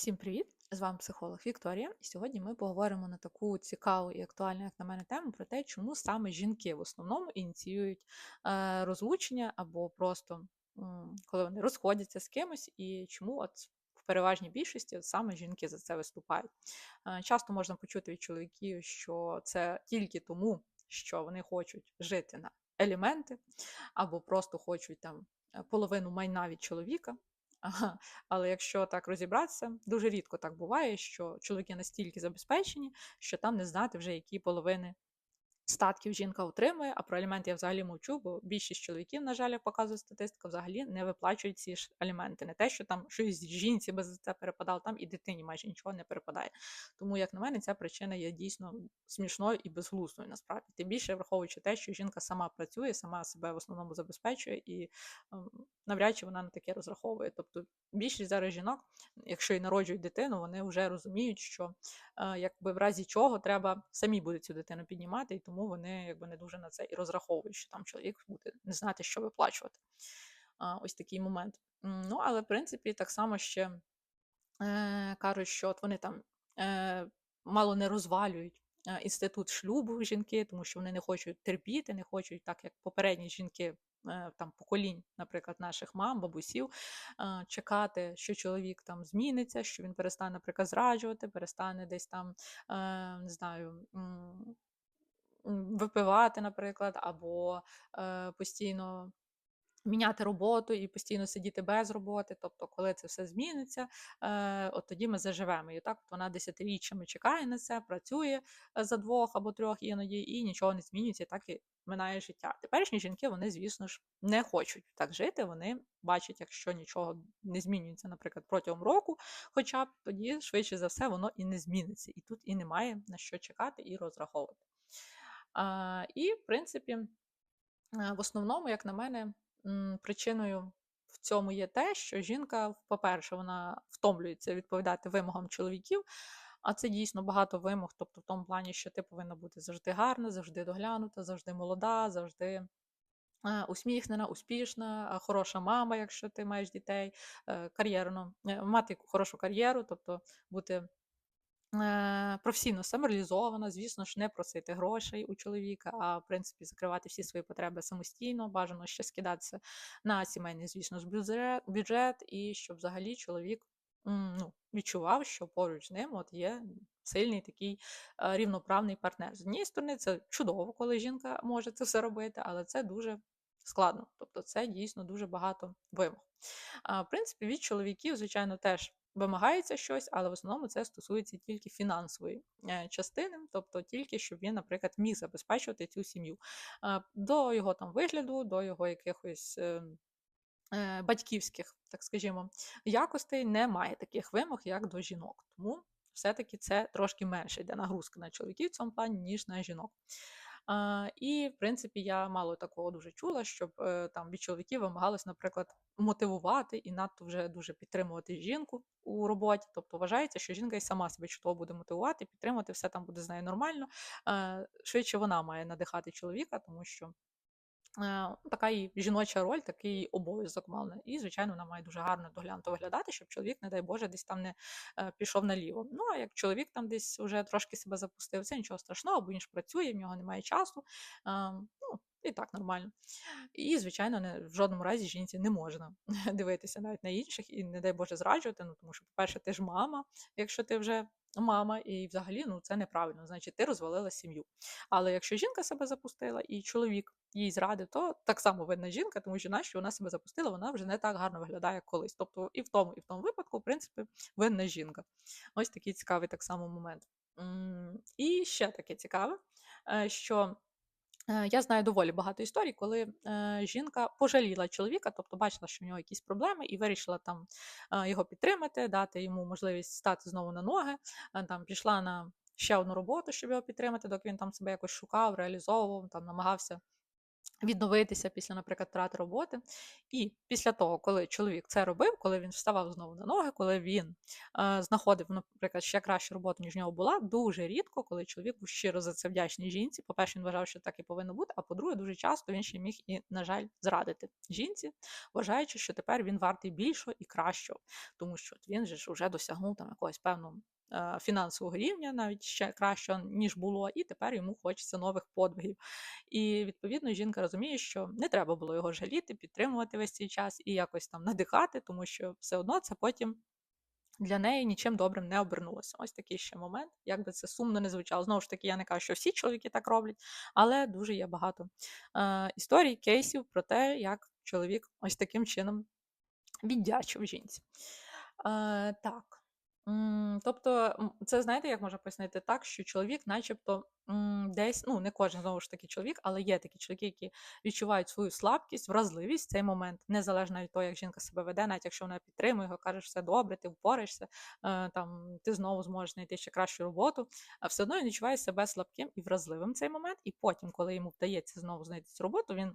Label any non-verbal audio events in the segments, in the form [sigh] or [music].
Всім привіт! З вами психолог Вікторія. І сьогодні ми поговоримо на таку цікаву і актуальну, як на мене, тему про те, чому саме жінки в основному ініціюють е, розлучення або просто коли вони розходяться з кимось, і чому от в переважній більшості от саме жінки за це виступають. Е, часто можна почути від чоловіків, що це тільки тому, що вони хочуть жити на елементи, або просто хочуть там е, половину майна від чоловіка. Але якщо так розібратися, дуже рідко так буває, що чоловіки настільки забезпечені, що там не знати вже які половини статків жінка отримує, а про аліменти я взагалі мовчу, бо більшість чоловіків, на жаль, показує статистика, взагалі не виплачують ці ж аліменти. Не те, що там щось жінці без це перепадало, там і дитині майже нічого не перепадає. Тому, як на мене, ця причина є дійсно смішною і безглуздою насправді. Тим більше враховуючи те, що жінка сама працює, сама себе в основному забезпечує, і ем, навряд чи вона на таке розраховує. Тобто більшість зараз жінок, якщо і народжують дитину, вони вже розуміють, що е, якби в разі чого треба самі буде цю дитину піднімати, і тому вони якби не дуже на це і розраховують, що там чоловік буде не знати, що виплачувати. Ось такий момент. Ну, але в принципі, так само ще е, кажуть, що от вони там е, мало не розвалюють. Інститут шлюбу жінки, тому що вони не хочуть терпіти, не хочуть, так як попередні жінки там поколінь, наприклад, наших мам, бабусів, е, чекати, що чоловік там зміниться, що він перестане, наприклад, зраджувати, перестане десь там, е, не знаю, випивати, наприклад, або е, постійно. Міняти роботу і постійно сидіти без роботи, тобто, коли це все зміниться, е, от тоді ми заживемо. І так от вона десятиріччями чекає на це, працює е, за двох або трьох іноді, і нічого не змінюється, і так і минає життя. Теперішні жінки, вони, звісно ж, не хочуть так жити. Вони бачать, якщо нічого не змінюється, наприклад, протягом року, хоча б тоді, швидше за все, воно і не зміниться. І тут і немає на що чекати і розраховувати. А, І, в принципі, е, в основному, як на мене, причиною в цьому є те, що жінка, по-перше, вона втомлюється відповідати вимогам чоловіків, а це дійсно багато вимог, тобто в тому плані, що ти повинна бути завжди гарна, завжди доглянута, завжди молода, завжди. е, Усміхнена, успішна, е, хороша мама, якщо ти маєш дітей, е, кар'єрно, мати хорошу кар'єру, тобто бути професійно самореалізована, звісно ж, не просити грошей у чоловіка, а в принципі закривати всі свої потреби самостійно, бажано ще скидатися на сімейний, звісно ж, бюджет і щоб взагалі чоловік ну, відчував, що поруч з ним от є сильний такий е, рівноправний партнер. З однієї сторони, це чудово, коли жінка може це все робити, але це дуже складно. Тобто, це дійсно дуже багато вимог. В принципі, від чоловіків, звичайно, теж вимагається щось, але в основному це стосується тільки фінансової е, частини, тобто тільки щоб він, наприклад, міг забезпечувати цю сім'ю. До його там вигляду, до його якихось. Е, Батьківських, так скажімо, якостей немає таких вимог, як до жінок. Тому все-таки це трошки менше йде нагрузка на чоловіків в цьому плані, ніж на жінок. І, в принципі, я мало такого дуже чула, щоб е, там від чоловіків вимагалось, наприклад, мотивувати і надто вже дуже підтримувати жінку у роботі. Тобто вважається, що жінка і сама себе чудово буде мотивувати, підтримувати, все там буде з нею нормально. Е, Швидше вона має надихати чоловіка, тому що така і жіноча роль, такий обов'язок мала. І, звичайно, вона має дуже гарно доглянуто виглядати, щоб чоловік, не дай Боже, десь там не е, пішов наліво. Ну, а як чоловік там десь вже трошки себе запустив, це нічого страшного, бо він ж працює, в нього немає часу. Е, ну, і так нормально. І, звичайно, не, в жодному разі жінці не можна [laughs] дивитися навіть на інших і, не дай Боже, зраджувати. Ну, тому що, по-перше, ти ж мама, якщо ти вже мама, і взагалі ну, це неправильно. Значить, ти розвалила сім'ю. Але якщо жінка себе запустила і чоловік їй зрадив, то так само винна жінка, тому що нащо вона себе запустила, вона вже не так гарно виглядає як колись. Тобто і в тому, і в тому випадку, в принципі, винна жінка. Ось такий цікавий так само момент. І ще таке цікаве, е, що я знаю доволі багато історій, коли е, жінка пожаліла чоловіка, тобто бачила, що в нього якісь проблеми, і вирішила там е, його підтримати, дати йому можливість стати знову на ноги. Е, там пішла на ще одну роботу, щоб його підтримати, доки він там себе якось шукав, реалізовував, там намагався відновитися після, наприклад, втрати роботи. І після того, коли чоловік це робив, коли він вставав знову на ноги, коли він е, знаходив, наприклад, ще кращу роботу, ніж в нього була, дуже рідко, коли чоловік був щиро за це вдячний жінці. По-перше, він вважав, що так і повинно бути. А по-друге, дуже часто він ще міг і, на жаль, зрадити жінці, вважаючи, що тепер він вартий більшого і кращого, тому що він же ж вже досягнув там якогось певного фінансового рівня, навіть ще кращого, ніж було, і тепер йому хочеться нових подвигів. І відповідно жінка розуміє, що не треба було його жаліти, підтримувати весь цей час і якось там надихати, тому що все одно це потім. Для неї нічим добрим не обернулося. Ось такий ще момент, як би це сумно не звучало. Знову ж таки, я не кажу, що всі чоловіки так роблять, але дуже є багато е, історій, кейсів про те, як чоловік ось таким чином віддячив жінці. Е, Так. Тобто, це знаєте, як можна пояснити так, що чоловік, начебто, десь, ну не кожен знову ж таки чоловік, але є такі чоловіки, які відчувають свою слабкість, вразливість в цей момент, незалежно від того, як жінка себе веде, навіть якщо вона підтримує його, каже, все добре, ти впораєшся, е, там ти знову зможеш знайти ще кращу роботу, а все одно він відчуває себе слабким і вразливим в цей момент. І потім, коли йому вдається знову знайти цю роботу, він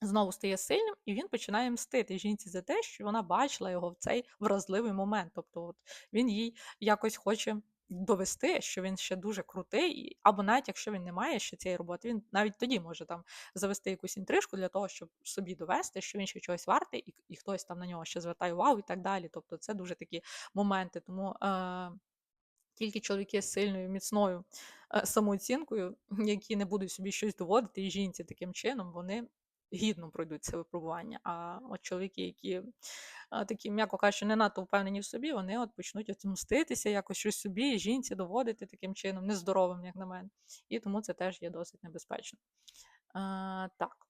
знову стає сильним, і він починає мстити жінці за те, що вона бачила його в цей вразливий момент. Тобто, от він їй якось хоче. Довести, що він ще дуже крутий, або навіть якщо він не має ще цієї роботи, він навіть тоді може там завести якусь інтрижку для того, щоб собі довести, що він ще чогось вартий, і і хтось там на нього ще звертає увагу і так далі. Тобто це дуже такі моменти. Тому е, тільки чоловіки з сильною, міцною е самооцінкою, які не будуть собі щось доводити, і жінці таким чином, вони гідно пройдуть це випробування. А от чоловіки, які такі, м'яко кажучи, не надто впевнені в собі, вони от почнуть от мститися, якось щось собі, жінці доводити таким чином, нездоровим, як на мене. І тому це теж є досить небезпечно. А, Так.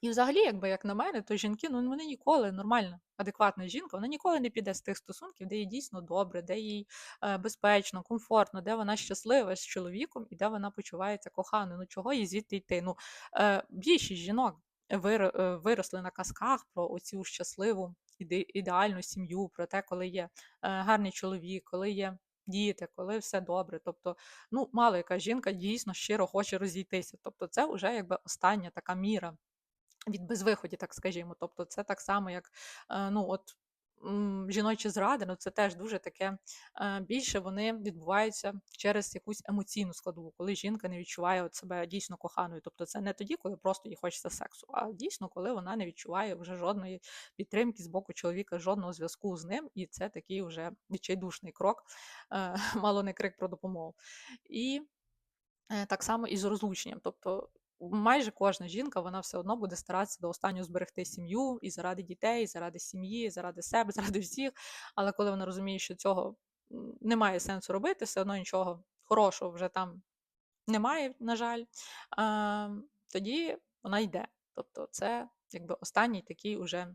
І взагалі, якби як на мене, то жінки, ну вони ніколи нормальна, адекватна жінка, вона ніколи не піде з тих стосунків, де їй дійсно добре, де їй е, безпечно, комфортно, де вона щаслива з чоловіком і де вона почувається коханою. Ну чого їй звідти йти? Ну е, більшість жінок вир, е, виросли на казках про оцю щасливу іде, ідеальну сім'ю, про те, коли є е, гарний чоловік, коли є. Діти, коли все добре. Тобто, ну, мало яка жінка дійсно щиро хоче розійтися. Тобто, це вже якби остання така міра від безвиході, так скажімо. Тобто, це так само, як е, ну, от жіночі зради, ну це теж дуже таке е, більше вони відбуваються через якусь емоційну складову, коли жінка не відчуває от себе дійсно коханою. Тобто це не тоді, коли просто їй хочеться сексу, а дійсно, коли вона не відчуває вже жодної підтримки з боку чоловіка, жодного зв'язку з ним, і це такий вже відчайдушний крок, е, [laughs] мало не крик про допомогу. І так само і з розлученням. Тобто майже кожна жінка вона все одно буде старатися до останнього зберегти сім'ю і заради дітей, і заради сім'ї, і заради себе, [laughs] заради всіх. Але коли вона розуміє, що цього немає сенсу робити, все одно нічого хорошого вже там немає, на жаль, тоді вона йде. Тобто, це якби останній такий уже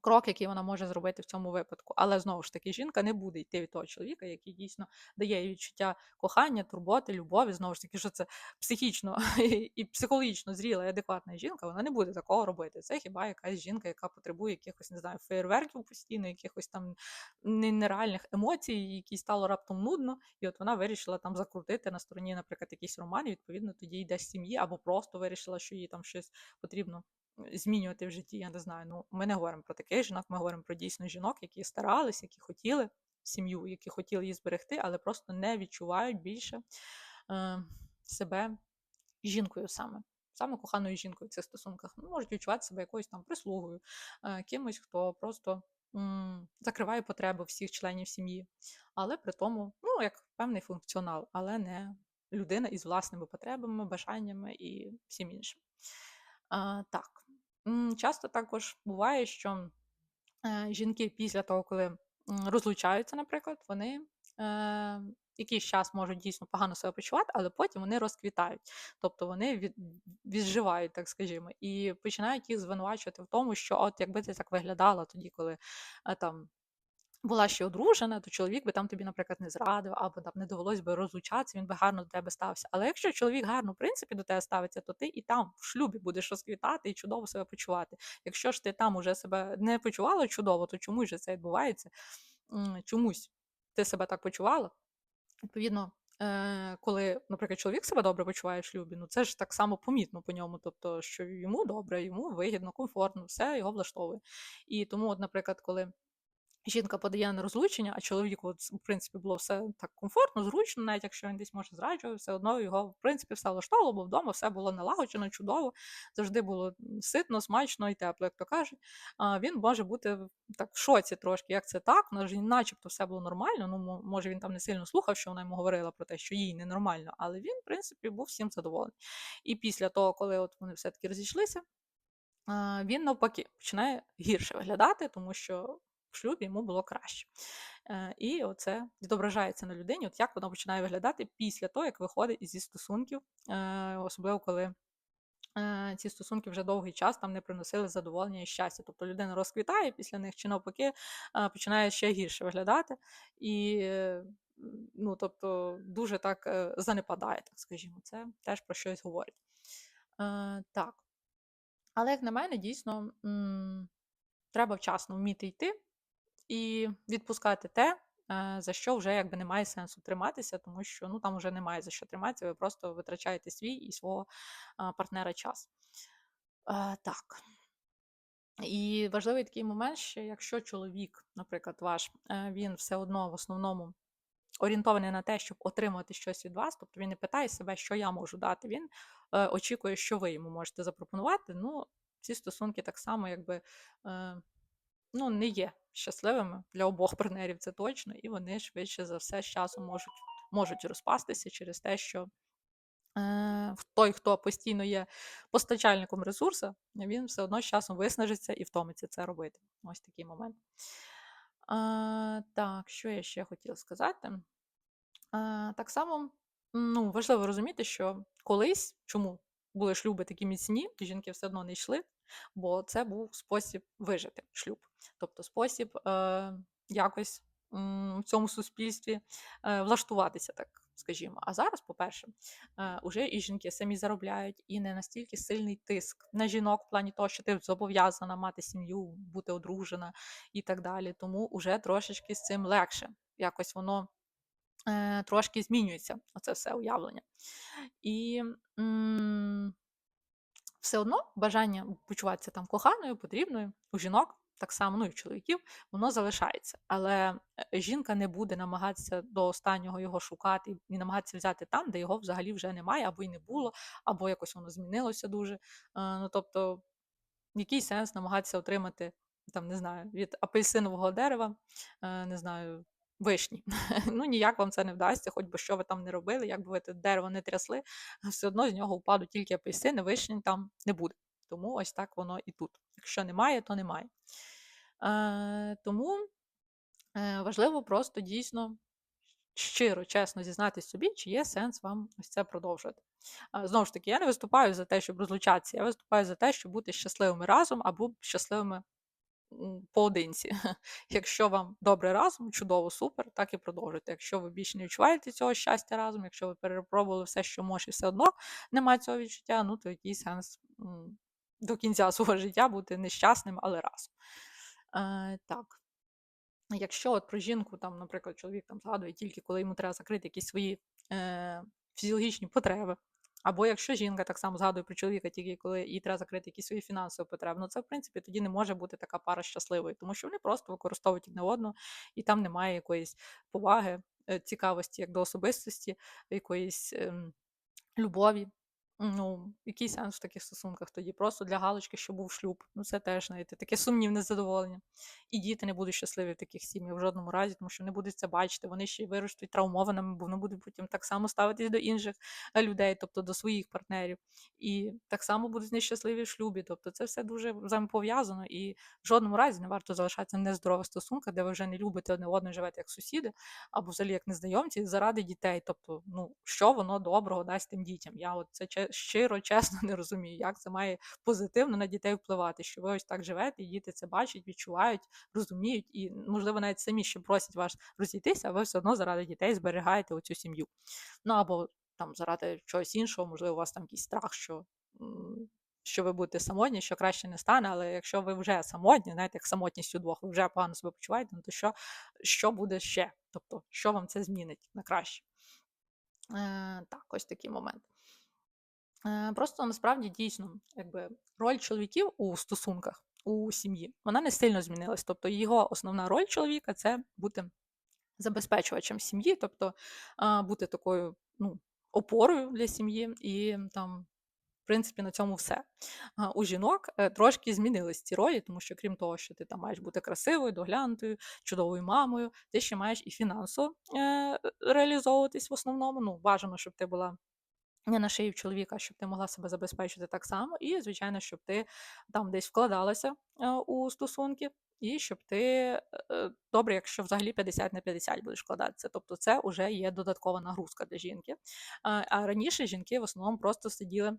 крок, який вона може зробити в цьому випадку. Але знову ж таки, жінка не буде йти від того чоловіка, який дійсно дає їй відчуття кохання, турботи, любові. Знову ж таки, що це психічно [laughs] і психологічно зріла і адекватна жінка, вона не буде такого робити. Це хіба якась жінка, яка потребує якихось, не знаю, фейерверків постійно, якихось там нереальних емоцій, які стало раптом нудно, і от вона вирішила там закрутити на стороні, наприклад, якийсь роман, і відповідно тоді йде з сім'ї, або просто вирішила, що їй там щось потрібно змінювати в житті, я не знаю. Ну, Ми не говоримо про таких жінок, ми говоримо про дійсно жінок, які старались, які хотіли сім'ю, які хотіли її зберегти, але просто не відчувають більше е, себе жінкою саме. Саме коханою жінкою в цих стосунках ну, можуть відчувати себе якоюсь там прислугою, е, кимось, хто просто м, закриває потреби всіх членів сім'ї, але при тому, ну, як певний функціонал, але не людина із власними потребами, бажаннями і всім іншим. А, Так, часто також буває, що е, жінки після того, коли розлучаються, наприклад, вони е, якийсь час можуть дійсно погано себе почувати, але потім вони розквітають, тобто вони від, відживають, так скажімо, і починають їх звинувачувати в тому, що от якби ти так виглядала тоді, коли е, там була ще одружена, то чоловік би там тобі, наприклад, не зрадив, або там не довелось би розлучатися, він би гарно до тебе стався. Але якщо чоловік гарно, в принципі, до тебе ставиться, то ти і там в шлюбі будеш розквітати і чудово себе почувати. Якщо ж ти там уже себе не почувала чудово, то чомусь же це відбувається? Чомусь ти себе так почувала. Відповідно, Е, коли, наприклад, чоловік себе добре почуває в шлюбі, ну це ж так само помітно по ньому, тобто, що йому добре, йому вигідно, комфортно, все його влаштовує. І тому, от, наприклад, коли жінка подає на розлучення, а чоловіку, от, в принципі, було все так комфортно, зручно, навіть якщо він десь може зраджував, все одно його, в принципі, все влаштовувало, бо вдома все було налагоджено, чудово, завжди було ситно, смачно і тепло, як то кажуть. А він може бути так в шоці трошки, як це так, ну, начебто все було нормально. Ну, може, він там не сильно слухав, що вона йому говорила про те, що їй ненормально, але він, в принципі, був всім задоволений. І після того, коли от вони все-таки розійшлися, він навпаки починає гірше виглядати, тому що в шлюбі йому було краще. Е, і оце відображається на людині, от як вона починає виглядати після того, як виходить зі стосунків, е, особливо коли. Е, ці стосунки вже довгий час там не приносили задоволення і щастя. Тобто людина розквітає після них чи навпаки починає ще гірше виглядати, і ну, тобто, дуже так занепадає, так скажімо. Це теж про щось говорить. Так. Але, як на мене, дійсно треба вчасно вміти йти і відпускати те, е, за що вже якби немає сенсу триматися, тому що ну там вже немає за що триматися, ви просто витрачаєте свій і свого партнера час. Е, так. І важливий такий момент, що якщо чоловік, наприклад, ваш, е, він все одно в основному орієнтований на те, щоб отримати щось від вас, тобто він не питає себе, що я можу дати. Він очікує, що ви йому можете запропонувати. Ну, ці стосунки так само, якби ну, не є щасливими для обох партнерів, це точно, і вони швидше за все з часом можуть можуть розпастися через те, що е, той, хто постійно є постачальником ресурсу, він все одно з часом виснажиться і втомиться це робити. Ось такий момент. А, Так, що я ще хотіла сказати? А, Так само ну, важливо розуміти, що колись чому були шлюби такі міцні, жінки все одно не йшли, бо це був спосіб вижити шлюб, тобто спосіб е, якось в цьому суспільстві е, влаштуватися, так скажімо. А зараз, по-перше, е, уже і жінки самі заробляють, і не настільки сильний тиск на жінок в плані того, що ти зобов'язана мати сім'ю, бути одружена і так далі. Тому вже трошечки з цим легше. Якось воно. Е, трошки змінюється оце все уявлення. І все одно бажання почуватися там коханою, потрібною у жінок, так само, ну і в чоловіків, воно залишається. Але е, жінка не буде намагатися до останнього його шукати і намагатися взяти там, де його взагалі вже немає, або й не було, або якось воно змінилося дуже. Е, ну тобто, який сенс намагатися отримати там, не знаю, від апельсинового дерева, не знаю вишні. [laughs] Ну ніяк вам це не вдасться, хоч би що ви там не робили, як би ви те дерево не трясли, [laughs] все одно з нього впадуть тільки апельсини, вишні там не буде. Тому ось так воно і тут. Якщо немає, то немає. Е, Тому е, важливо просто дійсно щиро, чесно зізнатись собі, чи є сенс вам ось це продовжувати. Знову ж таки, я не виступаю за те, щоб розлучатися, я виступаю за те, щоб бути щасливими разом або щасливими поодинці. [laughs] Якщо вам добре разом, чудово, супер, так і продовжуйте. Якщо ви більше не відчуваєте цього щастя разом, якщо ви перепробували все, що може, і все одно немає цього відчуття, ну то який сенс до кінця [laughs] свого життя бути нещасним, але разом. Е, Так. Якщо от про жінку, там, наприклад, чоловік там згадує тільки коли йому треба закрити якісь свої е, фізіологічні потреби, або якщо жінка так само згадує про чоловіка, тільки коли їй треба закрити якісь свої фінансові потреби, ну це в принципі тоді не може бути така пара щасливою, тому що вони просто використовують одне одного, і там немає якоїсь поваги, е, цікавості як до особистості, якоїсь ем, любові. Ну, який сенс в таких стосунках тоді? Просто для галочки, що був шлюб. Ну, це теж, знаєте, таке сумнівне задоволення. І діти не будуть щасливі в таких сім'ях в жодному разі, тому що не будуть це бачити, вони ще й виростуть травмованими, бо вони будуть потім так само ставитись до інших е, людей, тобто до своїх партнерів. І так само будуть нещасливі в шлюбі. Тобто це все дуже взаємопов'язано. І в жодному разі не варто залишатися в нездорових стосунках, де ви вже не любите одне одного, живете як сусіди, або взагалі як незнайомці, заради дітей. Тобто, ну що воно доброго дасть тим дітям? Я от це щиро, [laughs] чесно не розумію, як це має позитивно на дітей впливати, що ви ось так живете, і діти це бачать, відчувають, розуміють, і, можливо, навіть самі ще просять вас розійтися, а ви все одно заради дітей зберігаєте оцю сім'ю. Ну або там заради чогось іншого, можливо, у вас там якийсь страх, що. Що ви будете самотні, що краще не стане, але якщо ви вже самотні, знаєте, як самотність у двох, ви вже погано себе почуваєте, ну то що що буде ще? Тобто, що вам це змінить на краще? Е, так, ось такий момент. Е, просто насправді дійсно, якби роль чоловіків у стосунках, у сім'ї, вона не сильно змінилась. Тобто його основна роль чоловіка це бути забезпечувачем сім'ї, тобто бути такою ну, опорою для сім'ї, і там, в принципі, на цьому все. У жінок е, трошки змінились ці ролі, тому що крім того, що ти там маєш бути красивою, доглянутою, чудовою мамою, ти ще маєш і фінансово е, реалізовуватись в основному. Ну, бажано, щоб ти була не на шиї чоловіка, щоб ти могла себе забезпечити так само. І, звичайно, щоб ти там десь вкладалася е, у стосунки, і щоб ти е, е, добре, якщо взагалі 50 на 50 будеш вкладатися. Тобто це вже є додаткова нагрузка для жінки. А раніше жінки в основному просто сиділи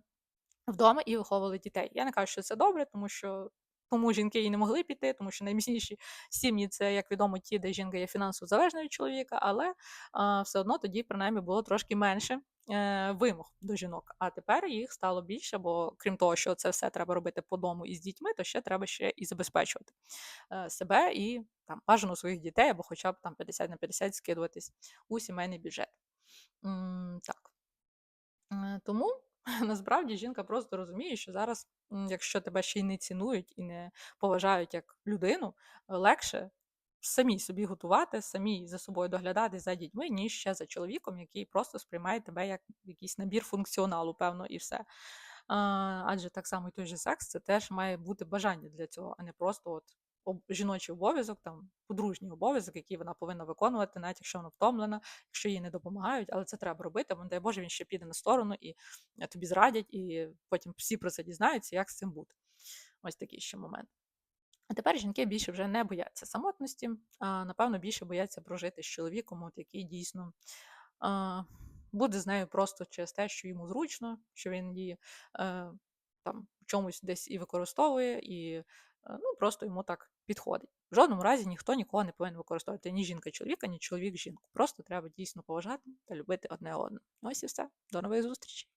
вдома і виховували дітей. Я не кажу, що це добре, тому що. Тому жінки і не могли піти, тому що найміцніші сім'ї це, як відомо, ті, де жінка є фінансово залежною від чоловіка, але а, все одно тоді, принаймні, було трошки менше е, вимог до жінок. А тепер їх стало більше, бо крім того, що це все треба робити по дому і з дітьми, то ще треба ще і забезпечувати е, себе і там бажано своїх дітей, або хоча б там 50 на 50 скидуватись у сімейний бюджет. М, так. Е, Тому [laughs] насправді жінка просто розуміє, що зараз, якщо тебе ще й не цінують і не поважають як людину, легше самій собі готувати, самій за собою доглядати за дітьми, ніж ще за чоловіком, який просто сприймає тебе як якийсь набір функціоналу, певно, і все. Адже так само і той же секс, це теж має бути бажання для цього, а не просто от жіночий обов'язок, там подружній обов'язок, який вона повинна виконувати, навіть якщо вона втомлена, якщо їй не допомагають, але це треба робити, бо не дай Боже, він ще піде на сторону і е, тобі зрадять, і потім всі про це дізнаються, як з цим бути. Ось такий ще момент. А тепер жінки більше вже не бояться самотності, а напевно більше бояться прожити з чоловіком, от який дійсно а, буде з нею просто через те, що йому зручно, що він її е, там в чомусь десь і використовує, і ну, просто йому так підходить. В жодному разі ніхто нікого не повинен використовувати ні жінка чоловіка, ні чоловік жінку. Просто треба дійсно поважати та любити одне одне. Ось і все. До нових зустрічей.